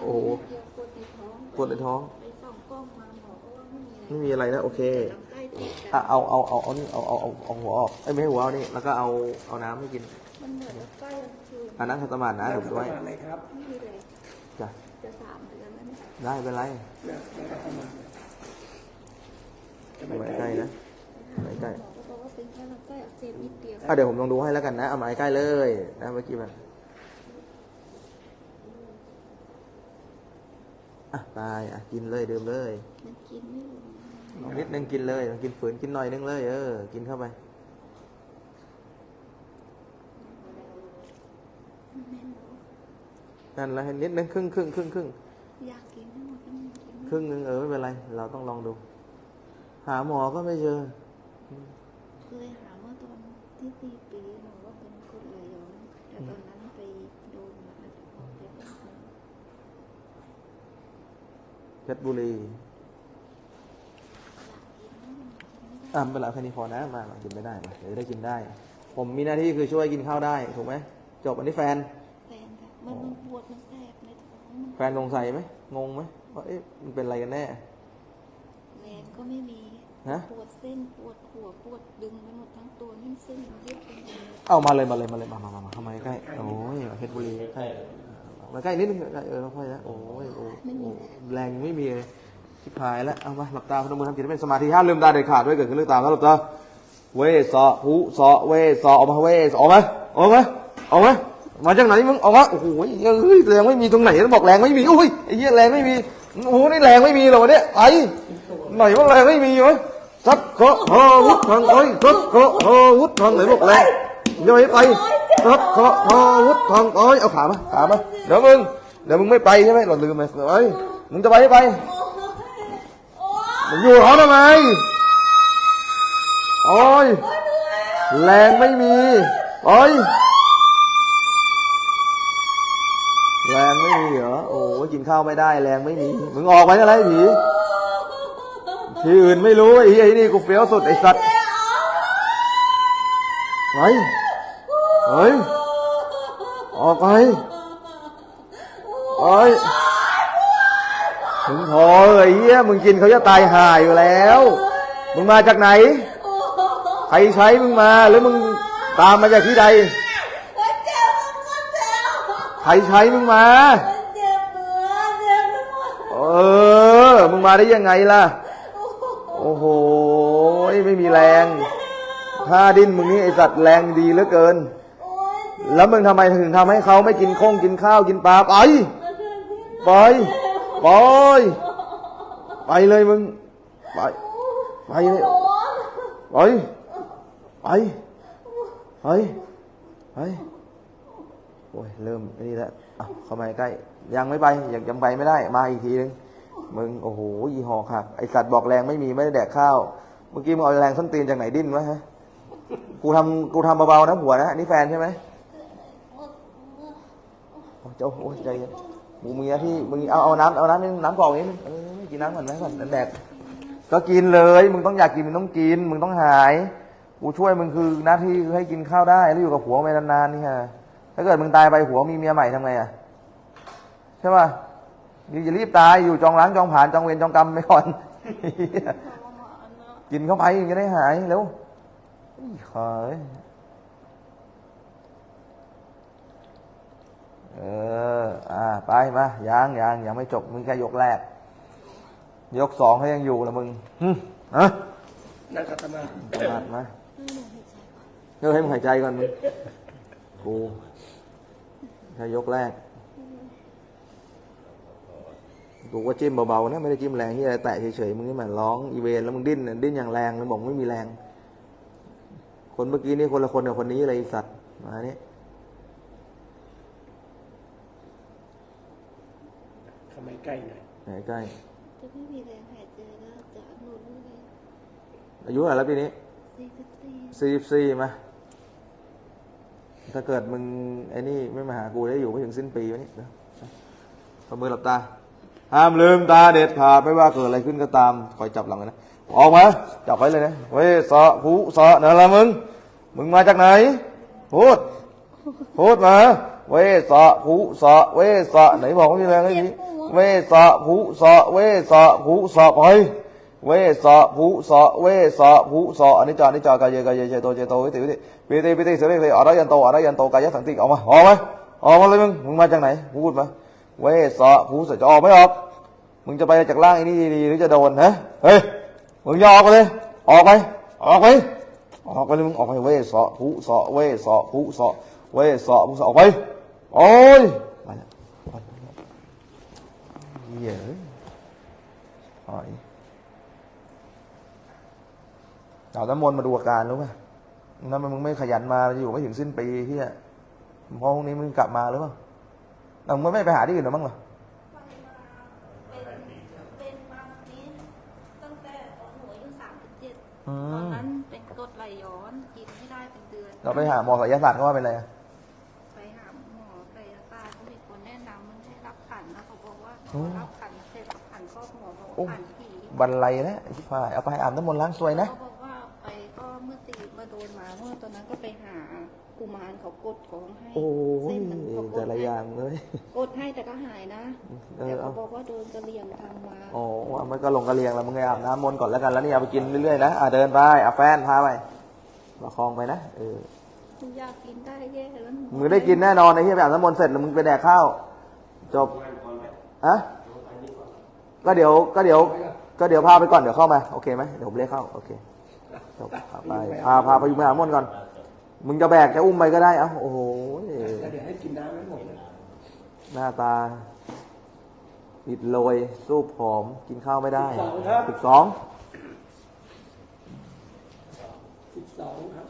โอ้โหเกี่ยวปวดในท้องปวดในท้องไปส่องกล้องมาหมอก็ว่าไม่มีอะไรไม่มีอะไรนะโอเคลำไส้ติดกัอะนเอาเอาเอาเอานี่เอาเอาเอาเอาหัวออกเอ้ยไม่ให้หัวเอานี่แล้วก็เอาเอาน้ำให้กินมันเหมือนลำไส้มันคืออันนั้นขัดสมาธินะเดี๋ยวผมด้วยอะไรครับไม่มีเลยจ้ะจะสามเดือนแล้วเนี่ยได้ไม่เป็นไรเนี่ยแล้วก็ทำมาจะไม่เอาไว้ไกใกลล้นะเอาไว้ใกล้หมอก็บอกว่าเป็นแค่ลำไส้อักเสบนิดเดียวอะเดี๋ยวผมลองดูให้แล้วกันนะเอามาใกล้ๆเลยนะเมื่อกี้แบบ อะไปอะกินเลยดื่มเลยมันกินไม่ลงลองนิดนึงกินเลยลองกินฝืนกินหน่อยนึงเลยเออ กินเข้าไปมันแน่นเนอะนั่นแหละให้นิดนึงครึ่งครึ่งครึ่งครึ่งอยากกินทั้งหมดก็ไม่กินครึ่งนึงเออไม่เป็นไร เราต้องลองดู หาหมอก็ไม่เจอ เคยหาเมื่อตอนที่สี่ปีหนูว่าเป็นกรดไหลย้อนแต่ตอนนั้นไปโดนมาออกเป็น เพชรบุรีอะไม่เป็นไรแค่นี้พอนะมามากินไม่ได้มาเดี๋ยวจะได้กินได้ ผมมีหน้าที่คือช่วยกินข้าวได้ถูกไหมจบอันนี้แฟน แฟนค่ะมันมันปวดมันแสบในท้องมันแฟนสงสัยไหมงงไหมว่าเอ๊ะมันเป็นอะไรกันแน่แรงก็ไม่มีฮะ ปวดเส้นปวดหัวปวดดึงไปหมดทั้งตัวนี่เส้นมันยืดไปหมดเลยเอามาเลยมาเลยมาเลยมามามามาเข้ามาใกล้โอ้ยเพชรบุรีใกล้ มาใกล้นิดนึงใกล้เออค่อยๆนะโอ้ยโอ้โอ้แรงยังไม่มีเลยชิบหายแล้วเอามาหลับตาพนมมือทำจิตให้เป็นสมาธิห้ามลืมตาเด็ดขาดด้วยเกิดขึ้นลืมตาแล้วหลับตาเวสอหูสอเวสอออกมาเวสออกมาออกมาออกมามาจากไหนมึงออกมาโอ้โหเฮ้ยแรงไม่มีตรงไหนแล้วบอกแรงไม่มีโอ้ยไอ้เหี้ยแรงไม่มีโอ้โหนี่แรงไม่มีเหรอวะเนี่ยไอ้ไหนว่าแรงไม่มีวะสักเคาะฮอวุฒทางไอ้สักเคาะฮอวุฒทางไหนบอกแรงอย่าไป ไปสักเคาะฮอวุฒทางไอ้เอาขามาขามาเดี๋ยวมึงเดี๋ยวมึงไม่ไปใช่ไหมเราลืมไปเอ้ยมึงจะไปไม่ไปมึงอยู่เขาทำไมโอ้ยแรงไม่มีโอ้ยแรงไม่มีเหรอโอ้ยกินข้าวไม่ได้แรงไม่มีมึงออกไปอะไรผีที่อื่นไม่รู้ไอ้ไอ้นี่กูเฟี้ยวสุดไอ้สัตว์เฮ้ เฮ้ย ออกไปเฮ้ยมึงพอเลยไอ้เหี้ยมึงกินเขาจะตายห่าอยู่แล้ว มึงมาจากไหน ใครใช้มึงมา หรือมึงตามมาจากที่ใดเจ็บมันก็เจ็บใครใช้มึงมาเจ็บเนื้อเจ็บทั้งหมดเออ มึงมาได้ยังไงล่ะ โอ้โห ไม่มีแรงท่าดิ้นมึงนี่ไอสัตว์แรงดีเหลือเกิน แล้วมึงทำไมถึงทำให้เขาไม่กินข้งกินข้าวกินปลาไปไปไปไปเลยมึงไปไปเลยไปไปไปไปโอ้ยเริ่มนี่แล้วอะเข้ามาใกล้ ยังไม่ไปยังยังไปไม่ได้ มาอีกทีนึงมึงโอ้โหยี่หอกหักไอสัตว์บอกแรงไม่มีไม่ได้แดกข้าว เมื่อกี้มึงเอาแรงส้นตีนจากไหนดิ้นวะฮะกูทำกูทำเบาๆนะผัวนะนี่แฟนใช่ไหม เจ้าโอ้ยใจเย็นมึงมีหน้าที่มึงเอาเอาน้ำเอาน้ำนิดน้ำกรอกนิดนึงเออกินน้ำก่อนไหมก่อนแล้วแดกก็กินเลย มึงต้องอยากกินมึงต้องกิน มึงต้องหายกูช่วยมึงคือหน้าที่คือให้กินข้าวได้แล้วอยู่กับผัวไปนานๆนี่ฮะถ้าเกิดมึงตายไปผัวมีเมียใหม่ทำไงอะใช่ป่ะอย่ารีบตายอยู่จองล้างจองผ่านจองเวรจองกรรมไปก่อนกินเข้าไปจะได้หายเร็วอีเขย เออ อ่า ไปมายังยังยังไม่จบมึงแค่ยกแรก ยกสองเขายังอยู่ละมึงหึฮะนั่งขัดสมาธิประมาทมาเดี๋ยวให้มึงหายใจก่อนมึงกูแค่ยกแรก กูก็จิ้มเบาๆนะไม่ได้จิ้มแรงที่อะไรแตะเฉยๆมึงนี่มันร้องอีเวนแล้วมึงดิ้นน่ะดิ้นอย่างแรงแล้วบอกไม่มีแรง คนเมื่อกี้นี่คนละคนกับคนนี้เลยไอ้สัตว์มาเนี่ย เข้ามาใกล้หน่อยไหนใกล้ จะไม่มีแรงหายใจแล้วจะอนุรู้เลยอายุเท่าไหร่แล้วปีนี้สี่สิบสี่สี่สี่มา ถ้าเกิดมึงไอ้นี่ไม่มาหากูได้อยู่ไม่ถึงสิ้นปีวะนี่เดี๋ยวเอามือหลับตา ห้ามลืมตาเด็ดขาดไม่ว่าเกิดอะไรขึ้นก็ตาม คอยจับหลังกันนะ ออกมาจับไว้เลยนะ เว้ยสอผูสอนั่นละมึง มึงมาจากไหน พูด พูดมา เวสะภูสะเวสะไหนบอกว่ามีแรงไอ้นี้เวสะภูสะเวสะภูสะไปเวสะภูสะเวสะภูสะอันนี้จาอันนี้จากายเยกายเยเจโตเจโตวิติวิติวิติวิติเสรีเลยอรยันโตอรยันโตกายสันติออกมาออกมาออกมาเลยมึงมึงมาจากไหนพูดมาเวสะภูสะจะออกไม่ออกมึงจะไปจากล่างอ้นี่ดีๆหรือจะโดนฮะเฮ้ยมึงยออกไปเลยออกไปออกไปออกไปเลยมึงออกไปเวสะภูสะเวสะภูสะเวสะภูสะออกไป โอ้ยไปแล้วไปแล้วเหี้ยเอะหอยเอาน้ำมนต์มาดูอาการรู้ป่ะนั่นมันมึงไม่ขยันมาอยู่ไม่ถึงสิ้นปีเฮียพอพรุ่งนี้มึงกลับมาหรือเปล่าแต่มึงไม่ไปหาที่อื่นหรอมั้งเหรอเป็นมานี้ตั้งแต่ตอนหนูอายุสามสิบเจ็ดอืมตอนนั้นเป็นกรดไหลย้อนกินไม่ได้เป็นเดือน เราไปหาหมอศัลยศาสตร์เขาว่าเป็นอะไรอะ รับขันเสร็จขันครอบหมอบอกโอ้ว่าขันผีบันไลนะไอ้ชิบหายเอาไปอาบน้ำมนต์ล้างซวยนะเขาบอกว่าไปก็เมื่อตีมาโดนมาเมื่อตอนนั้นก็ไปหากุมารเขากดของให้โอ้ยเส้นมันเขากแต่ดละให้อย่างเลยกดให้แต่ก็หายนะเอแต่อเขาเอาบอกว่าโดนกระเหลี่ยงทำมาโอ้เอามันก็ลงกระเลียงแล้วมึงไงอาบน้ำมนต์ก่อนแล้วกันแล้วนี่เอาไปกินเรื่อยๆนะอะเดินไปเอาแฟนพาไปประคองไปนะเอออยากกินได้แย่แล้วหมึงได้กินแน่นอนไอ้ที่ไปอาบน้ำมนต์เสร็จแล้วมึงไปแดกข้าวจบ อะก็เดี๋ยวก็เดี๋ยว ก็เดี๋ยวพาไปก่อนเดี๋ยวเข้ามาโอเคไหมเดี๋ยวผมเรียกเข้าโอเคจบพาไปพาพาไปอยู่ไปหาน้ำมนต์ก่อน มึงจะแบกจะอุ้มไปก็ได้เอ้าโอ้โหแล้วเดี๋ยวให้กินน้ำให้หมดนะหน้าตาอิดโรยสู้ผอมกินข้าวไม่ได้สิบสองสิบสองครับ